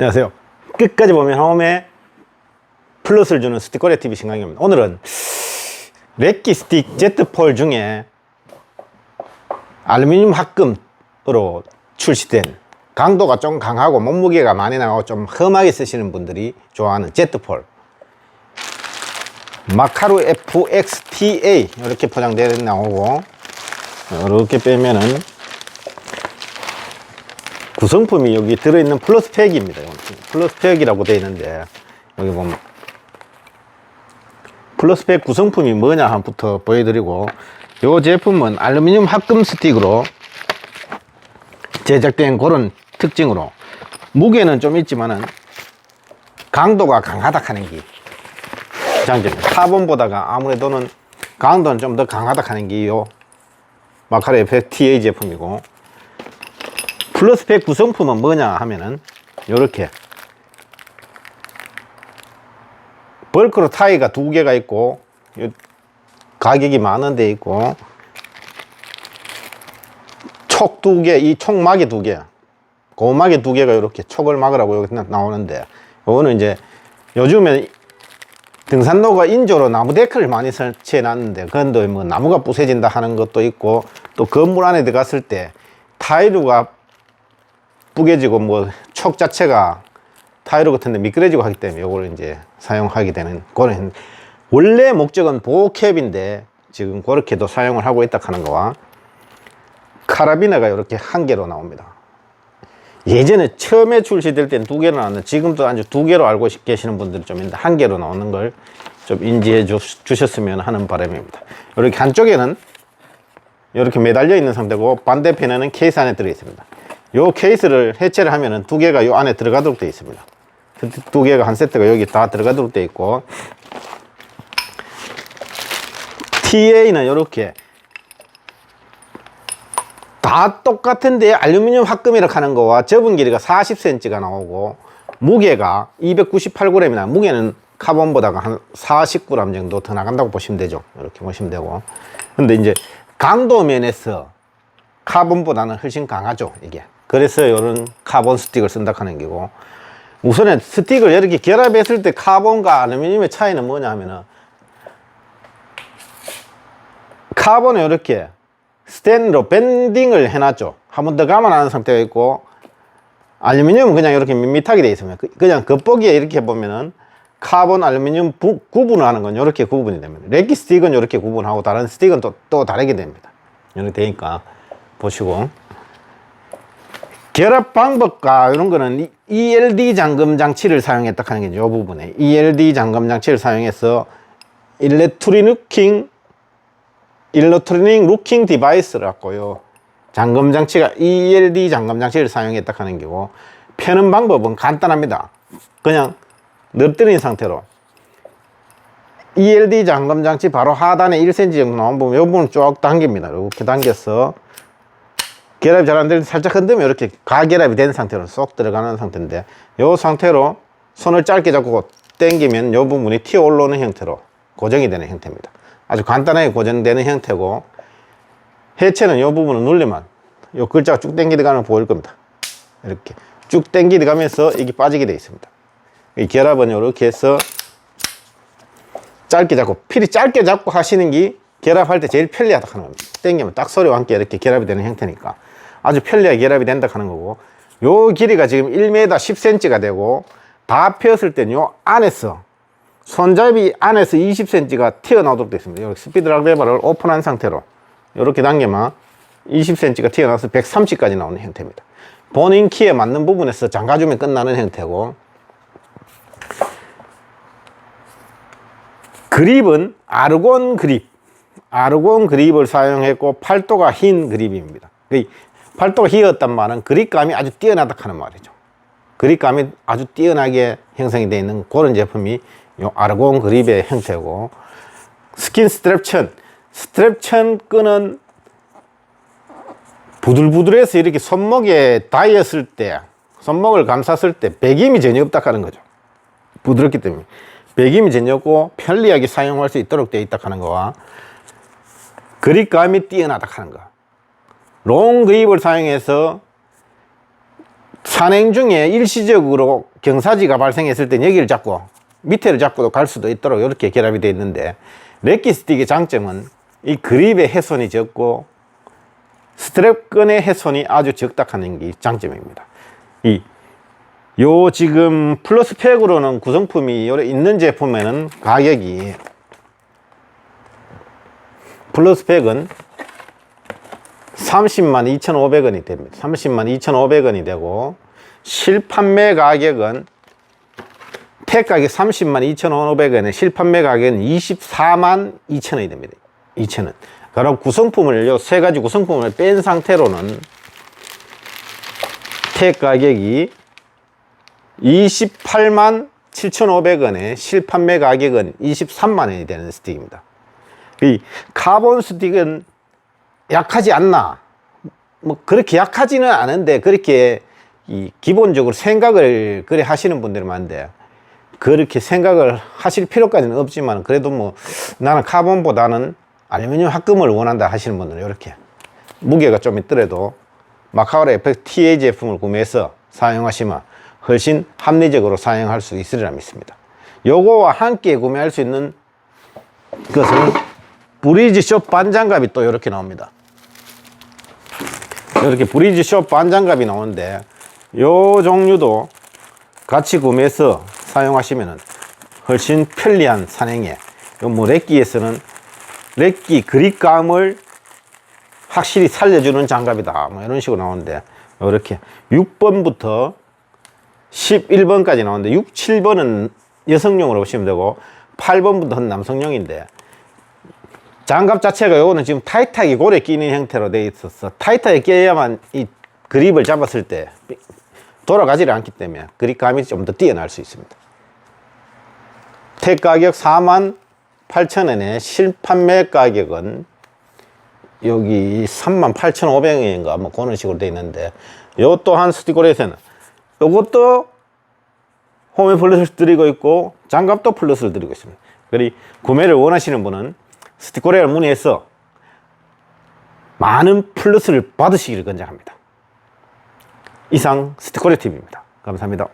안녕하세요. 끝까지 보면 홈에 플러스를 주는 스티커레 TV 신강입니다. 오늘은 렉기 스틱 제트폴 중에 알루미늄 합금으로 출시된 강도가 좀 강하고 몸무게가 많이 나가고 좀 험하게 쓰시는 분들이 좋아하는 제트폴 마카루 FXTA 이렇게 포장되어 나오고 이렇게 빼면은 구성품이 여기 들어있는 플러스 팩입니다. 이건 플러스 팩이라고 되어 있는데 여기 보면 플러스 팩 구성품이 뭐냐 한부터 보여드리고 이 제품은 알루미늄 합금 스틱으로 제작된 그런 특징으로 무게는 좀 있지만은 강도가 강하다 하는 게 장점입니다. 카본보다가 아무래도는 강도는 좀 더 강하다 하는 게요 마카레 FTA 제품이고 플러스 팩 구성품은 뭐냐 하면은 요렇게 벌크로 타이가 두 개가 있고 요 가격이 만원돼 있고 촉 두 개, 이 촉막이 두 개, 고막이 두 개가 이렇게 촉을 막으라고 나- 나오는데 요거는 이제 요즘에 등산로가 인조로 나무 데크를 많이 설치해 놨는데 그런데 뭐 나무가 부서진다 하는 것도 있고 또 건물 안에 들어갔을 때 타이르가 뿌개지고 뭐 촉 자체가 타이르 같은데 미끄러지고 하기 때문에 이걸 이제 사용하게 되는 그런 원래 목적은 보호캡인데 지금 그렇게도 사용을 하고 있다 하는 거와 카라비나가 이렇게 한 개로 나옵니다. 예전에 처음에 출시될 때는 두 개로 나왔는데 지금도 아주 두 개로 알고 계시는 분들이 좀 있는데 한 개로 나오는 걸 좀 인지해 주, 주셨으면 하는 바람입니다. 이렇게 한쪽에는 이렇게 매달려 있는 상태고 반대편에는 케이스 안에 들어 있습니다. 요 케이스를 해체를 하면은 두 개가 요 안에 들어가도록 되어 있습니다. 그두 개가 한 세트가 여기 다 들어가도록 되어 있고 TA는 이렇게 다 똑같은데 알루미늄 합금이라고 하는 거와 접은 길이가 40cm가 나오고 무게가 298g이나 무게는 카본보다가 한 49g 정도 더 나간다고 보시면 되죠. 이렇게 보시면 되고. 근데 이제 강도 면에서 카본보다는 훨씬 강하죠, 이게. 그래서 이런 카본 스틱을 쓴다 하는 게고. 우선에 스틱을 이렇게 결합했을 때 카본과 알루미늄의 차이는 뭐냐 하면은 카본은 이렇게 스텐으로 밴딩을 해놨죠. 한 번 더 감아놓은 상태가 있고, 알루미늄은 그냥 이렇게 밋밋하게 되어 있습니다. 그- 그냥 겉보기에 이렇게 보면은 카본, 알루미늄 부- 구분을 하는 건 이렇게 구분이 됩니다. 레기 스틱은 이렇게 구분하고 다른 스틱은 또, 또 다르게 됩니다. 이렇게 되니까 보시고. 결합 방법과 이런 거는 이- ELD 잠금 장치를 사용했다 하는 게이 부분에 ELD 잠금 장치를 사용해서 일렉트리누킹 일렉트로닉 루킹 디바이스라고요. 잠금 장치가 ELD 잠금 장치를 사용했다 하는 거고 펴는 방법은 간단합니다. 그냥 늘뜨린 상태로 ELD 잠금 장치 바로 하단에 1cm 정도 나온 부분, 이 부분 쭉 당깁니다. 이렇게 당겨서 결합이 잘안될때 살짝 흔들면 이렇게 가결합이 된 상태로 쏙 들어가는 상태인데 이 상태로 손을 짧게 잡고 당기면 이 부분이 튀어 올라오는 형태로 고정이 되는 형태입니다. 아주 간단하게 고정되는 형태고 해체는 이 부분을 누르면 이 글자가 쭉 당기다 가면 보일 겁니다. 이렇게 쭉 당기다 가면서 이게 빠지게 되어 있습니다. 이 결합은 이렇게 해서 짧게 잡고 필히 짧게 잡고 하시는 게 결합할 때 제일 편리하다 하는 겁니다. 당기면 딱 소리와 함께 이렇게 결합이 되는 형태니까 아주 편리하게 결합이 된다 하는 거고 요 길이가 지금 1m 10cm가 되고 다 펴었을 때는 요 안에서 손잡이 안에서 20cm가 튀어나오도록 되어 있습니다. 여기 스피드 락 레버를 오픈한 상태로 이렇게 당기면 20cm가 튀어나와서 130까지 나오는 형태입니다. 본인 키에 맞는 부분에서 잠가주면 끝나는 형태고 그립은 아르곤 그립 아르곤 그립을 사용했고 팔도가 흰 그립입니다. 그 팔도가 휘었단 말은 그립감이 아주 뛰어나다 하는 말이죠. 그립감이 아주 뛰어나게 형성이 되어 있는 그런 제품이 요 아르곤 그립의 형태고 스킨 스트랩천. 스트랩천 끈은 부들부들해서 이렇게 손목에 닿였을 때 손목을 감쌌을 때 배김이 전혀 없다 하는 거죠. 부드럽기 때문에. 배김이 전혀 없고 편리하게 사용할 수 있도록 되어 있다 하는 거와 그립감이 뛰어나다 하는 거 롱 그립을 사용해서 산행 중에 일시적으로 경사지가 발생했을 땐 여기를 잡고 밑에를 잡고도 갈 수도 있도록 이렇게 결합이 되어 있는데 렉기 스틱의 장점은 이 그립의 훼손이 적고 스트랩끈의 훼손이 아주 적다 하는 게 장점입니다. 이, 요 지금 플러스 팩으로는 구성품이 있는 제품에는 가격이 플러스 팩은 30만 2,500원이 됩니다. 30만 2,500원이 되고 실판매 가격은 팩 가격 30만 2,500원에 실판매 가격은 24만 2천원이 됩니다. 2천원. 그럼 구성품을 요세 가지 구성품을 뺀 상태로는 팩 가격이 28만 7,500원에 실판매 가격은 23만 원이 되는 스틱입니다. 이 카본 스틱은 약하지 않나? 뭐 그렇게 약하지는 않은데 그렇게 이 기본적으로 생각을 그래 하시는 분들이 많은데 그렇게 생각을 하실 필요까지는 없지만 그래도 뭐 나는 카본보다는 알루미늄 합금을 원한다 하시는 분들은 이렇게 무게가 좀 있더라도 마카오라 FX TA 제품을 구매해서 사용하시면 훨씬 합리적으로 사용할 수 있으리라 믿습니다. 요거와 함께 구매할 수 있는 것은 브리지 숍 반장갑이 또 이렇게 나옵니다. 이렇게 브리지 숍 반장갑이 나오는데 요 종류도 같이 구매해서 사용하시면 훨씬 편리한 산행에 요뭐 렉기에서는 렉기 그립감을 확실히 살려주는 장갑이다. 뭐 이런 식으로 나오는데 이렇게 6번부터 11번까지 나오는데 6, 7번은 여성용으로 보시면 되고 8번부터는 남성용인데 장갑 자체가 요거는 지금 타이트하게 고래 끼는 형태로 되어 있어서 타이트하게 끼어야만 이 그립을 잡았을 때 돌아가지를 않기 때문에 그립감이 좀 더 뛰어날 수 있습니다. 택 가격 4만 8천 원에 실판매 가격은 여기 3만 8,500원인가 뭐 그런 식으로 되어 있는데 요 또한 스티커에서는 요것도 홈에 플러스를 드리고 있고 장갑도 플러스를 드리고 있습니다. 그리 구매를 원하시는 분은 스티커레를 문의해서 많은 플러스를 받으시기를 권장합니다. 이상 스티커레 TV입니다. 감사합니다.